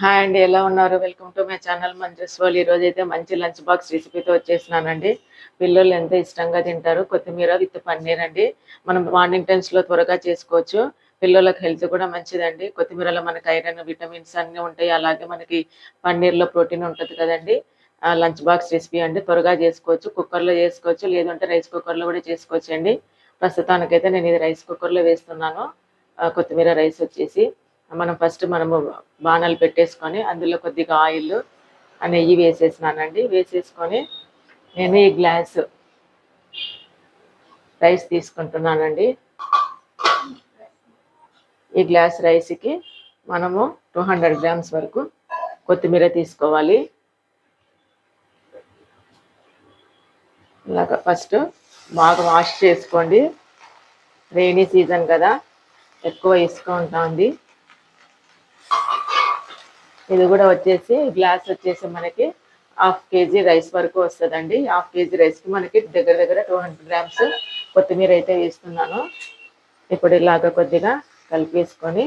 Hi అండి ఎలా ఉన్నారు? Welcome to my channel Manjus వాళ్ళు ఈరోజు అయితే మంచి లంచ్ బాక్స్ రెసిపీతో వచ్చేసినానండి. పిల్లలు ఎంత ఇష్టంగా తింటారు? కొత్తిమీర విత్ పన్నీర్ అండి. మనం మార్నింగ్ టైమ్స్లో త్వరగా చేసుకోవచ్చు. పిల్లలకు హెల్త్ కూడా మంచిదండి. కొత్తిమీరలో మనకి ఐరన్ విటమిన్స్ అన్నీ ఉంటాయి. అలాగే మనకి పన్నీర్లో ప్రోటీన్ ఉంటుంది కదండి. లంచ్ బాక్స్ రెసిపీ అండి. త్వరగా చేసుకోవచ్చు. కుక్కర్లో చేసుకోవచ్చు. లేదంటే రైస్ కుక్కర్లో కూడా చేసుకోవచ్చు అండి ప్రస్తుతానికైతే నేను ఇది రైస్ కుక్కర్లో వేస్తున్నాను. కొత్తిమీర రైస్ వచ్చేసి. మనం ఫస్ట్ మనము బాణాలు పెట్టేసుకొని అందులో కొద్దిగా ఆయిల్ నెయ్యి వేసేసినానండి. వేసేసుకొని నేను ఈ గ్లాస్ రైస్ తీసుకుంటున్నానండి. ఈ గ్లాస్ రైస్కి మనము టూ హండ్రెడ్ గ్రామ్స్ వరకు కొత్తిమీర తీసుకోవాలి. ఇలాగ ఫస్ట్ బాగా వాష్ చేసుకోండి. రైనీ సీజన్ కదా ఎక్కువ ఇసుక ఉంటుంది ఇది కూడా వచ్చేసి గ్లాస్ వచ్చేసి మనకి హాఫ్ కేజీ రైస్ వరకు వస్తుందండి. హాఫ్ కేజీ రైస్కి మనకి దగ్గర దగ్గర టూ హండ్రెడ్ గ్రామ్స్ కొత్తిమీర అయితే వేస్తున్నాను. ఇప్పుడు ఇలాగ కొద్దిగా కలిపేసుకొని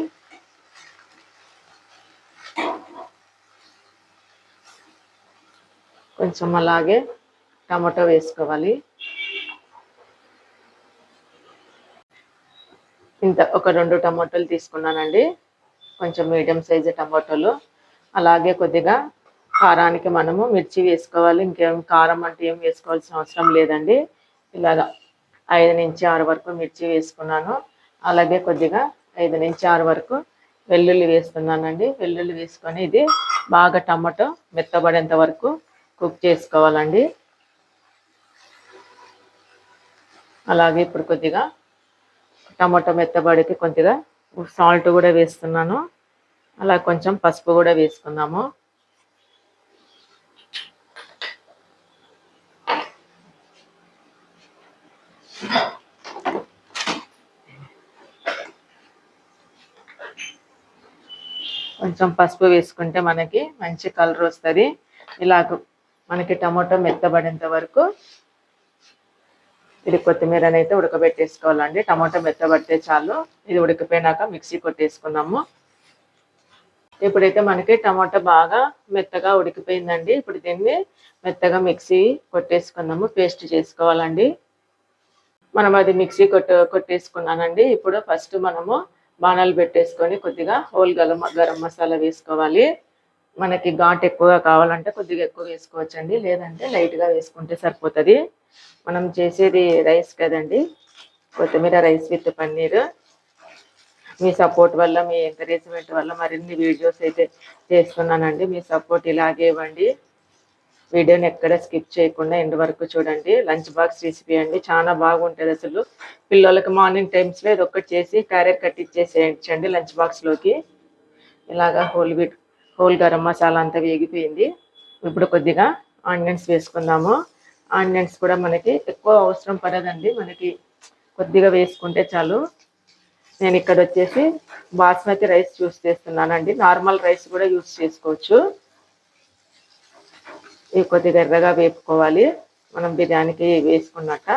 కొంచెం అలాగే టమాటో వేసుకోవాలి. ఇంత ఒక రెండు టమాటోలు తీసుకున్నానండి. కొంచెం మీడియం సైజు టమాటోలు. అలాగే కొద్దిగా కారానికి మనము మిర్చి వేసుకోవాలి. ఇంకేం కారం అంటే ఏం వేసుకోవాల్సిన అవసరం లేదండి. ఇలాగా ఐదు నుంచి ఆరు వరకు మిర్చి వేసుకున్నాను. అలాగే కొద్దిగా ఐదు నుంచి ఆరు వరకు వెల్లుల్లి వేస్తున్నానండి. వెల్లుల్లి వేసుకొని ఇది బాగా టమాటో మెత్తబడేంత వరకు కుక్ చేసుకోవాలండి. అలాగే ఇప్పుడు కొద్దిగా టమాటో మెత్తబడికి కొద్దిగా సాల్ట్ కూడా వేస్తున్నాను. అలా కొంచెం పసుపు కూడా వేసుకుందాము. కొంచెం పసుపు వేసుకుంటే మనకి మంచి కలర్ వస్తుంది. ఇలా మనకి టమాటో మెత్తబడేంత వరకు ఇది కొత్తిమీరని అయితే ఉడకబెట్టేసుకోవాలండి. టమాటో మెత్తబడితే చాలు. ఇది ఉడికిపోయినాక మిక్సీ కొట్టేసుకున్నాము. ఇప్పుడైతే మనకి టమాటా బాగా మెత్తగా ఉడికిపోయిందండి. ఇప్పుడు దీన్ని మెత్తగా మిక్సీ కొట్టేసుకుందాము పేస్ట్ చేసుకోవాలండి. మనం అది మిక్సీ కొట్టు కొట్టేసుకున్నానండి. ఇప్పుడు ఫస్ట్ మనము బాణాలు పెట్టేసుకొని కొద్దిగా హోల్ గలం గరం మసాలా వేసుకోవాలి. మనకి ఘాట్ ఎక్కువగా కావాలంటే కొద్దిగా ఎక్కువ వేసుకోవచ్చండి. లేదంటే లైట్గా వేసుకుంటే సరిపోతుంది. మనం చేసేది రైస్ కదండి. కొత్తిమీర రైస్ విత్ పన్నీర్. మీ సపోర్ట్ వల్ల మీ ఎంకరేజ్మెంట్ వల్ల మరిన్ని వీడియోస్ అయితే చేస్తున్నానండి. మీ సపోర్ట్ ఇలాగే ఇవ్వండి. వీడియోని ఎక్కడ స్కిప్ చేయకుండా ఎండ్ వరకు చూడండి. లంచ్ బాక్స్ రెసిపీ అండి. చాలా బాగుంటుంది అసలు. పిల్లలకి మార్నింగ్ టైమ్స్లో ఇది ఒక్కటి చేసి క్యారెట్ కట్టించేసేయండి లంచ్ బాక్స్లోకి ఇలాగా whole wheat whole garam masala అంతా వేగిపోయింది. ఇప్పుడు కొద్దిగా ఆనియన్స్ వేసుకుందాము. ఆనియన్స్ కూడా మనకి ఎక్కువ అవసరం పడదండి. మనకి కొద్దిగా వేసుకుంటే చాలు. నేను ఇక్కడ వచ్చేసి బాస్మతి రైస్ యూస్ చేస్తున్నానండి. నార్మల్ రైస్ కూడా యూస్ చేసుకోవచ్చు. ఇవి కొద్దిగా ఎర్రగా వేపుకోవాలి. మనం బిర్యానీకి వేసుకున్నట్ట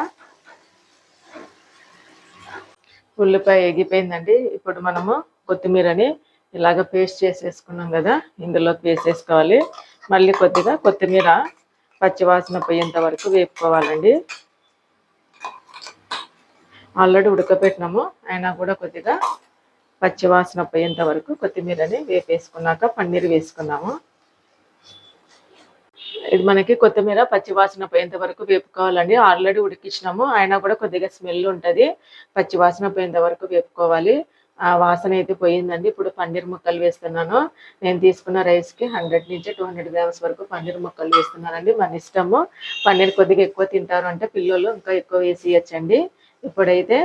ఉల్లిపాయ ఎగిపోయిందండి. ఇప్పుడు మనము కొత్తిమీరని ఇలాగ పేస్ట్ చేసేసుకున్నాం కదా ఇందులోకి వేసేసుకోవాలి. మళ్ళీ కొద్దిగా కొత్తిమీర పచ్చివాసన పోయేంత వరకు వేపుకోవాలండి. ఆల్రెడీ ఉడకపెట్టినాము. అయినా కూడా కొద్దిగా పచ్చివాసన పోయేంత వరకు కొత్తిమీరని వేపేసుకున్నాక పన్నీర్ వేసుకున్నాము. ఇది మనకి కొత్తిమీర పచ్చివాసన పోయేంత వరకు వేపుకోవాలండి. ఆల్రెడీ ఉడికించినాము అయినా కూడా కొద్దిగా స్మెల్ ఉంటుంది. పచ్చివాసన పోయేంత వరకు వేపుకోవాలి. ఆ వాసన అయితే పోయిందండి. ఇప్పుడు పన్నీర్ ముక్కలు వేస్తున్నాను. నేను తీసుకున్న రైస్కి హండ్రెడ్ నుంచి టూ హండ్రెడ్ గ్రామ్స్ వరకు పన్నీర్ ముక్కలు వేస్తున్నానండి. మన ఇష్టము. పన్నీర్ కొద్దిగా ఎక్కువ తింటారు అంటే పిల్లలు ఇంకా ఎక్కువ వేసి ఇవ్వచ్చండి ఇప్పుడైతే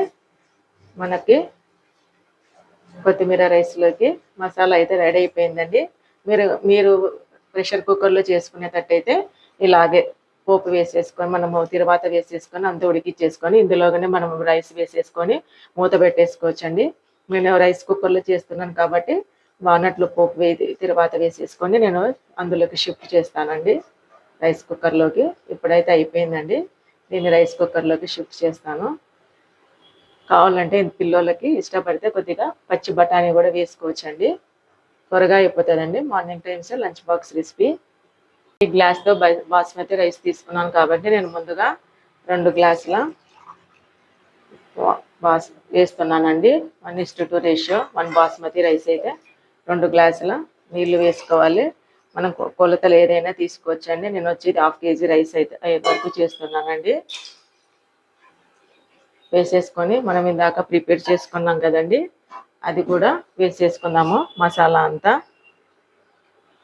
మనకి కొత్తిమీర రైస్లోకి మసాలా అయితే రెడీ అయిపోయిందండి. మీరు మీరు ప్రెషర్ కుక్కర్లో చేసుకునేటట్టయితే ఇలాగే పోపు వేసేసుకొని మనము తిరువాత వేసేసుకొని అంత ఉడికిచ్చేసుకొని ఇందులోగానే మనం రైస్ వేసేసుకొని మూత పెట్టేసుకోవచ్చండి. నేను రైస్ కుక్కర్లో చేస్తున్నాను కాబట్టి వానట్లు పోపు వే తిరువాత వేసేసుకొని నేను అందులోకి షిఫ్ట్ చేస్తానండి రైస్ కుక్కర్లోకి. ఇప్పుడైతే అయిపోయిందండి. దీన్ని రైస్ కుక్కర్లోకి షిఫ్ట్ చేస్తాను. కావాలంటే పిల్లోలకి ఇష్టపడితే కొద్దిగా పచ్చి బఠానీ కూడా వేసుకోవచ్చండి. త్వరగా అయిపోతుందండి. Morning times lunch box recipe. ఈ గ్లాస్తో బాస్మతి రైస్ తీసుకున్నాను కాబట్టి నేను ముందుగా రెండు గ్లాసుల బాస్ వేస్తున్నానండి. One is two ratio. One basmati rice అయితే రెండు గ్లాసుల నీళ్ళు వేసుకోవాలి. మనం కొలతలు ఏదైనా తీసుకోవచ్చండి. నేను వచ్చి హాఫ్ కేజీ రైస్ అయితే వరకు చేస్తున్నానండి. వేసేసుకొని మనం ఇందాక ప్రిపేర్ చేసుకున్నాం కదండి. అది కూడా వేసేసుకుందాము మసాలా అంతా.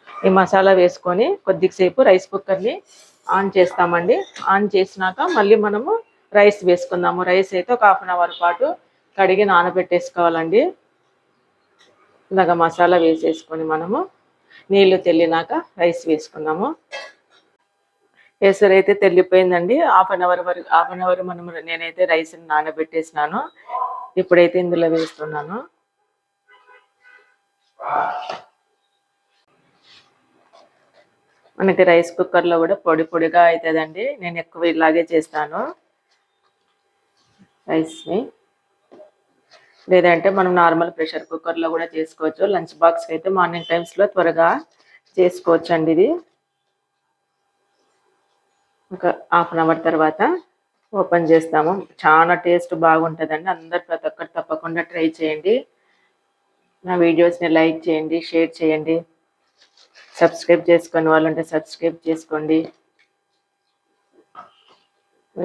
ఈ మసాలా వేసుకొని కొద్దిసేపు రైస్ కుక్కర్ని ఆన్ చేస్తామండి. ఆన్ చేసినాక మళ్ళీ మనము రైస్ వేసుకుందాము. రైస్ అయితే ఒక హాఫ్ అన్ అవర్ పాటు కడిగి నానబెట్టేసుకోవాలండి. ఇలాగ మసాలా వేసేసుకొని మనము నీళ్ళు తెల్లినాక రైస్ వేసుకుందాము. కేసరి అయితే తెల్లిపోయిందండి హాఫ్ అన్ అవర్ వరకు హాఫ్ అన్ అవర్ మనం నేనైతే రైస్ నానబెట్టేసినాను. ఇప్పుడైతే ఇందులో వేస్తున్నాను. మనకి రైస్ కుక్కర్లో కూడా పొడి పొడిగా అవుతుందండి నేను ఎక్కువ ఇలాగే చేస్తాను. రైస్ని లేదంటే మనం నార్మల్ ప్రెషర్ కుక్కర్లో కూడా చేసుకోవచ్చు. లంచ్ బాక్స్కి అయితే మార్నింగ్ టైమ్స్లో త్వరగా చేసుకోవచ్చు అండి ఇది. ఒక హాఫ్ అన్ అవర్ తర్వాత ఓపెన్ చేస్తాము. చాలా టేస్ట్ బాగుంటుందండి. అందరు ప్రతి ఒక్కరు తప్పకుండా ట్రై చేయండి. నా వీడియోస్ని లైక్ చేయండి షేర్ చేయండి. సబ్స్క్రైబ్ చేసుకొని వాళ్ళు ఉంటే సబ్స్క్రైబ్ చేసుకోండి.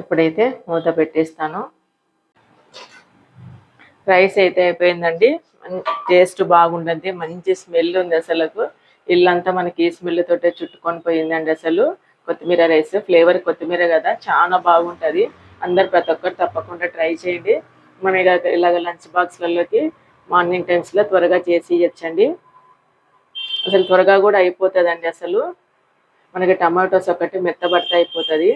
ఇప్పుడైతే మూత పెట్టేస్తాను. రైస్ అయితే అయిపోయిందండి. టేస్ట్ బాగుంటుంది మంచి స్మెల్ ఉంది అసలు ఇల్లంతా మనకి ఈ స్మెల్ తోటే చుట్టుకొని పోయిందండి అసలు. కొత్తిమీర రైస్ ఫ్లేవర్ కొత్తిమీర కదా చాలా బాగుంటుంది. అందరు ప్రతి ఒక్కరు తప్పకుండా ట్రై చేయండి. మన ఇలాగ లంచ్ బాక్స్లలోకి మార్నింగ్ టైమ్స్లో త్వరగా చేసి ఇచ్చండి అసలు త్వరగా కూడా అయిపోతుందండి అసలు. మనకి టమాటోస్ ఒకటి మెత్తబడత అయిపోతుంది.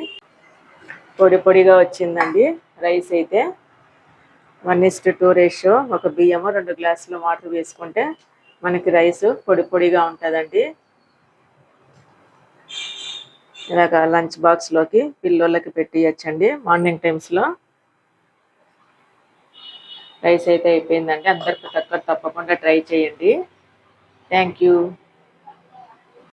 పొడి పొడిగా వచ్చిందండి రైస్ అయితే. వన్ ఇస్ట్ టూ రేషియో ఒక బియ్యము రెండు గ్లాసులు వాటర్ వేసుకుంటే మనకి రైస్ పొడి పొడిగా ఉంటుందండి. ఇలాగ లంచ్ బాక్స్లోకి పిల్లోళ్ళకి పెట్టియచ్చండి మార్నింగ్ టైమ్స్లో రైస్ అయితే అయిపోయిందండి. అందరు ప్రతి ఒక్కరు తప్పకుండా ట్రై చేయండి. Thank you.